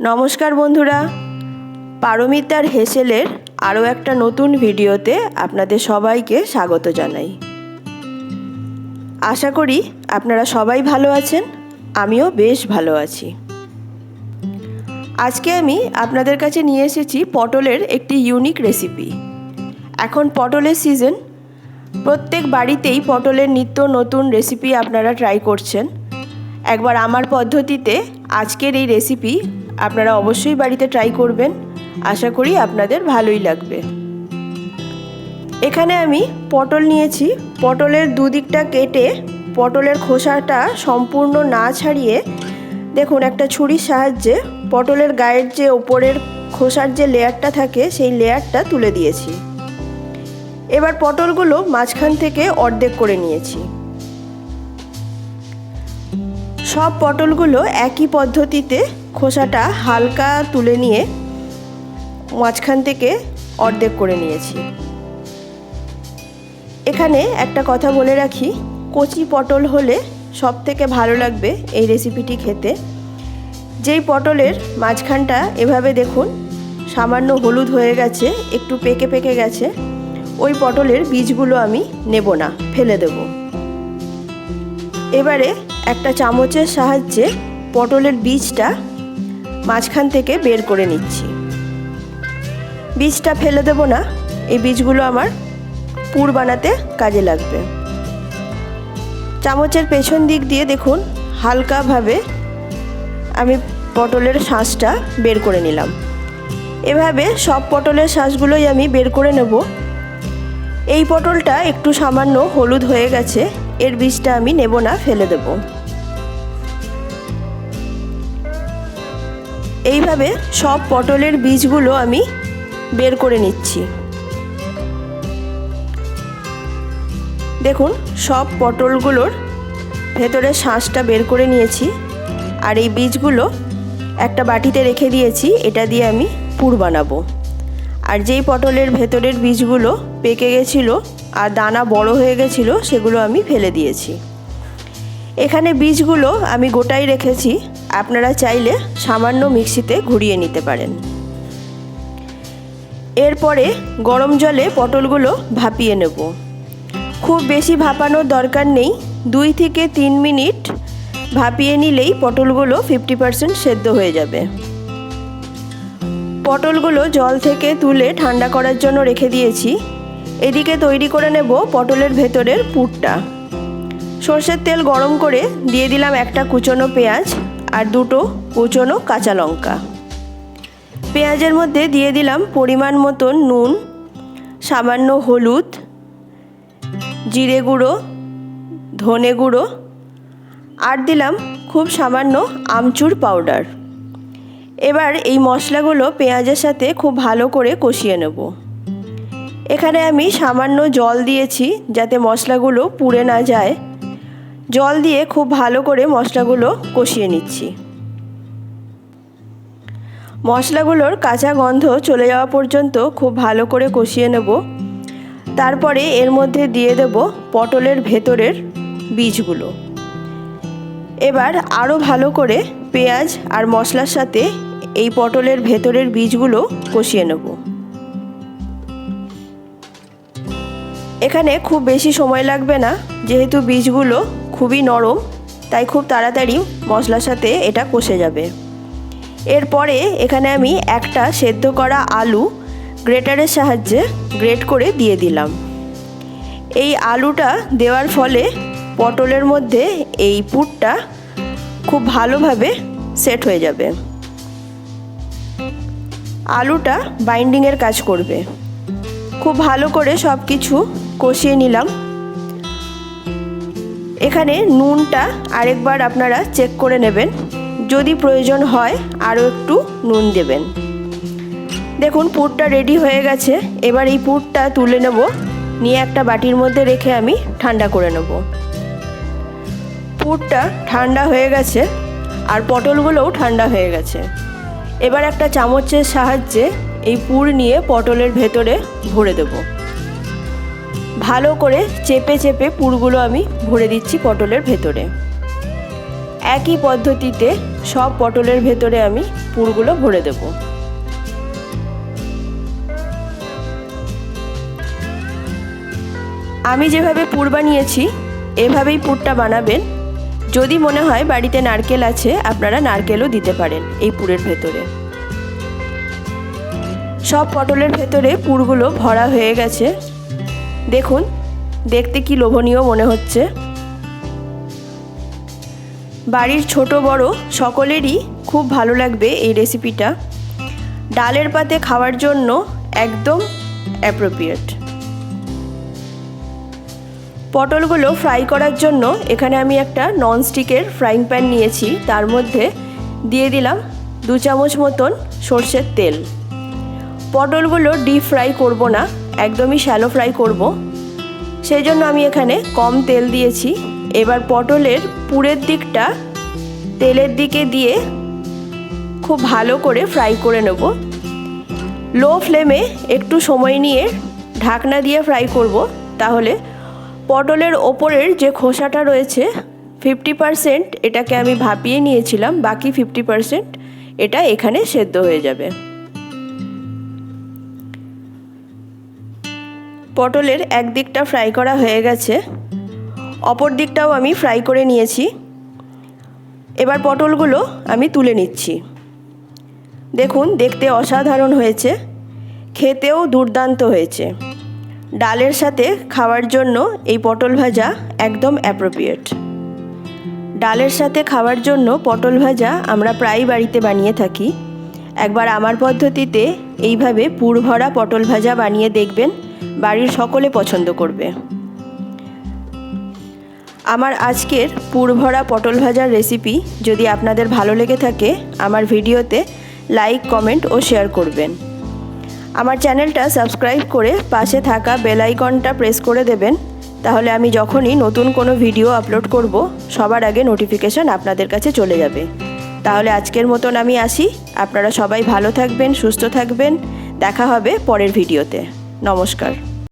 নমস্কার বন্ধুরা। পারমিতার হেসেলের আরও একটা নতুন ভিডিওতে আপনাদের সবাইকে স্বাগত জানাই। আশা করি আপনারা সবাই ভালো আছেন, আমিও বেশ ভালো আছি। আজকে আমি আপনাদের কাছে নিয়ে এসেছি পটলের একটি ইউনিক রেসিপি এখন পটলের সিজন প্রত্যেক বাড়িতেই পটলের নিত্য নতুন রেসিপি আপনারা ট্রাই করছেন। একবার আমার পদ্ধতিতে আজকের এই রেসিপি আপনারা অবশ্যই বাড়িতে ট্রাই করবেন। আশা করি আপনাদের ভালোই লাগবে। এখানে আমি পটল নিয়েছি। পটলের দুদিকটা কেটে পটলের খোসাটা সম্পূর্ণ না ছাড়িয়ে, দেখুন একটা ছুরির সাহায্যে পটলের গায়ের যে ওপরের খোসার যে লেয়ারটা থাকে, সেই লেয়ারটা তুলে দিয়েছি। এবার পটলগুলো মাঝখান থেকে অর্ধেক করে নিয়েছি। সব পটলগুলো একই পদ্ধতিতে খোসাটা হালকা তুলে নিয়ে মাঝখান থেকে অর্ধেক করে নিয়েছি। এখানে একটা কথা বলে রাখি, কচি পটল হলে সব থেকে ভালো লাগবে এই রেসিপিটি খেতে। যেই পটলের মাঝখানটা এভাবে দেখুন, সামান্য হলুদ হয়ে গেছে, একটু পেকে পেকে গেছে, ওই পটলের বীজগুলো আমি নেব না, ফেলে দেব। এবারে একটা চামচের সাহায্যে পটলের বীজটা মাঝখান থেকে বের করে নিচ্ছি। বীজটা ফেলে দেব না, এই বীজগুলো আমার পুর বানাতে কাজে লাগবে। চামচের পেছন দিক দিয়ে দেখুন, হালকাভাবে আমি পটলের শাঁসটা বের করে নিলাম। এভাবে সব পটলের শাঁসগুলোই আমি বের করে নেব। এই পটলটা একটু সামান্য হলুদ হয়ে গেছে, এর বীজটা আমি নেব না, ফেলে দেব। এইভাবে সব পটলের বীজগুলো আমি বের করে নিচ্ছি। দেখুন, সব পটলগুলোর ভেতরে শাঁসটা বের করে নিয়েছি আর এই বীজগুলো একটা বাটিতে রেখে দিয়েছি, এটা দিয়ে আমি পুর বানাবো। আর যেই পটলের ভেতরের বীজগুলো পেকে গেছিল আর দানা বড় হয়ে গেছিল, সেগুলো আমি ফেলে দিয়েছি। এখানে বীজগুলো আমি গোটাই রেখেছি। আপনারা চাইলে সামান্য মিক্সিতে ঘুরিয়ে নিতে পারেন। এরপরে গরম জলে পটলগুলো ভাপিয়ে নেব। খুব বেশি ভাপানোর দরকার নেই। দুই থেকে তিন মিনিট ভাপিয়ে নিলেই পটলগুলো ফিফটি পারসেন্ট সেদ্ধ হয়ে যাবে। পটলগুলো জল থেকে তুলে ঠান্ডা করার জন্য রেখে দিয়েছি। এদিকে তৈরি করে নেব পটলের ভেতরের পুরটা। সর্ষের তেল গরম করে দিয়ে দিলাম একটা কুচনো পেঁয়াজ আর দুটো কুচনো কাঁচা লঙ্কা। পেঁয়াজের মধ্যে দিয়ে দিলাম পরিমাণ মতন নুন, সামান্য হলুদ, জিরে গুঁড়ো, ধনে গুঁড়ো আর দিলাম খুব সামান্য আমচুর পাউডার। এবার এই মশলাগুলো পেঁয়াজের সাথে খুব ভালো করে কষিয়ে নেব। এখানে আমি সামান্য জল দিয়েছি যাতে মশলাগুলো পুড়ে না যায়। জল দিয়ে খুব ভালো করে মশলাগুলো কষিয়ে নিচ্ছি। মশলাগুলোর কাঁচা গন্ধ চলে যাওয়া পর্যন্ত খুব ভালো করে কষিয়ে নেব। তারপরে এর মধ্যে দিয়ে দেব পটলের ভেতরের বীজগুলো। এবার আরও ভালো করে পেঁয়াজ আর মশলার সাথে এই পটলের ভেতরের বীজগুলো কষিয়ে নেব। এখানে খুব বেশি সময় লাগবে না, যেহেতু বীজগুলো খুবই নরম, তাই খুব তাড়াতাড়ি মশলার সাথে এটা কষে যাবে। এরপরে এখানে আমি একটা সেদ্ধ করা আলু গ্রেটারের সাহায্যে গ্রেট করে দিয়ে দিলাম। এই আলুটা দেওয়ার ফলে পটলের মধ্যে এই পুরটা খুব ভালোভাবে সেট হয়ে যাবে। আলুটা বাইন্ডিংয়ের কাজ করবে। খুব ভালো করে সব কিছু কষিয়ে নিলাম। এখানে নুনটা আরেকবার আপনারা চেক করে নেবেন। যদি প্রয়োজন হয়, আরও একটু নুন দেবেন। দেখুন, পুরটা রেডি হয়ে গেছে। এবার এই পুরটা তুলে নেব। নিয়ে একটা বাটির মধ্যে রেখে আমি ঠান্ডা করে নেব। পুরটা ঠান্ডা হয়ে গেছে আর পটলগুলোও ঠান্ডা হয়ে গেছে। এবার একটা চামচের সাহায্যে এই পুর নিয়ে পটলের ভেতরে ভরে দেব। ভালো করে চেপে চেপে পুরগুলো আমি ভরে দিচ্ছি পটলের ভেতরে। একই পদ্ধতিতে সব পটলের ভেতরে আমি পুরগুলো ভরে দেব। আমি যেভাবে পুর বানিয়েছি, এভাবেই পুরটা বানাবেন। যদি মনে হয় বাড়িতে নারকেল আছে, আপনারা নারকেলও দিতে পারেন এই পুরের ভেতরে। সব পটলের ভেতরে পুরগুলো ভরা হয়ে গেছে। দেখুন, দেখতে কি লোভনীয় মনে হচ্ছে। বাড়ির ছোট বড় সকলেরই খুব ভালো লাগবে এই রেসিপিটা। ডালের পাতে খাওয়ার জন্য একদম অ্যাপ্রোপ্রিয়েট পটলগুলো ফ্রাই করার জন্য এখানে আমি একটা ননস্টিকের ফ্রাইং প্যান নিয়েছি। তার মধ্যে দিয়ে দিলাম দু চামচ মতন সর্ষের তেল। পটলগুলো ডিপ ফ্রাই করব না। একদমই শ্যালো ফ্রাই করব। সেই জন্য আমি এখানে কম তেল দিয়েছি। এবার পটলের পুরের দিকটা তেলের দিকে দিয়ে খুব ভালো করে ফ্রাই করে নেব। লো ফ্লেমে একটু সময় নিয়ে ঢাকনা দিয়ে ফ্রাই করব। তাহলে পটলের ওপরের যে খোসাটা রয়েছে ফিফটি পারসেন্ট এটাকে আমি ভাপিয়ে নিয়েছিলাম, বাকি ফিফটি পারসেন্ট এটা এখানে সেদ্ধ হয়ে যাবে। পটলের এক দিকটা ফ্রাই করা হয়ে গেছে। অপর দিকটাও আমি ফ্রাই করে নিয়েছি। এবার পটলগুলো আমি তুলে নিচ্ছি। দেখুন, দেখতে অসাধারণ হয়েছে। খেতেও দুর্দান্ত হয়েছে। ডালের সাথে খাওয়ার জন্য এই পটল ভাজা একদম অ্যাপ্রোপ্রিয়েট ডালের সাথে খাওয়ার জন্য পটল ভাজা আমরা প্রায় বাড়িতে বানিয়ে থাকি। একবার আমার পদ্ধতিতে এইভাবে পুর ভরা পটল ভাজা বানিয়ে দেখবেন। বাড়ির সকলে পছন্দ করবে। আমার আজকের পুরভরা পটল ভাজার রেসিপি যদি আপনাদের ভালো লেগে থাকে, আমার ভিডিওতে লাইক কমেন্ট ও শেয়ার করবেন। আমার চ্যানেলটা সাবস্ক্রাইব করে পাশে থাকা বেল আইকনটা প্রেস করে দেবেন। তাহলে আমি যখনই নতুন কোনো ভিডিও আপলোড করব, সবার আগে নোটিফিকেশান আপনাদের কাছে চলে যাবে। তাহলে আজকের মতন আমি আসি। আপনারা সবাই ভালো থাকবেন, সুস্থ থাকবেন। দেখা হবে পরের ভিডিওতে নমস্কার।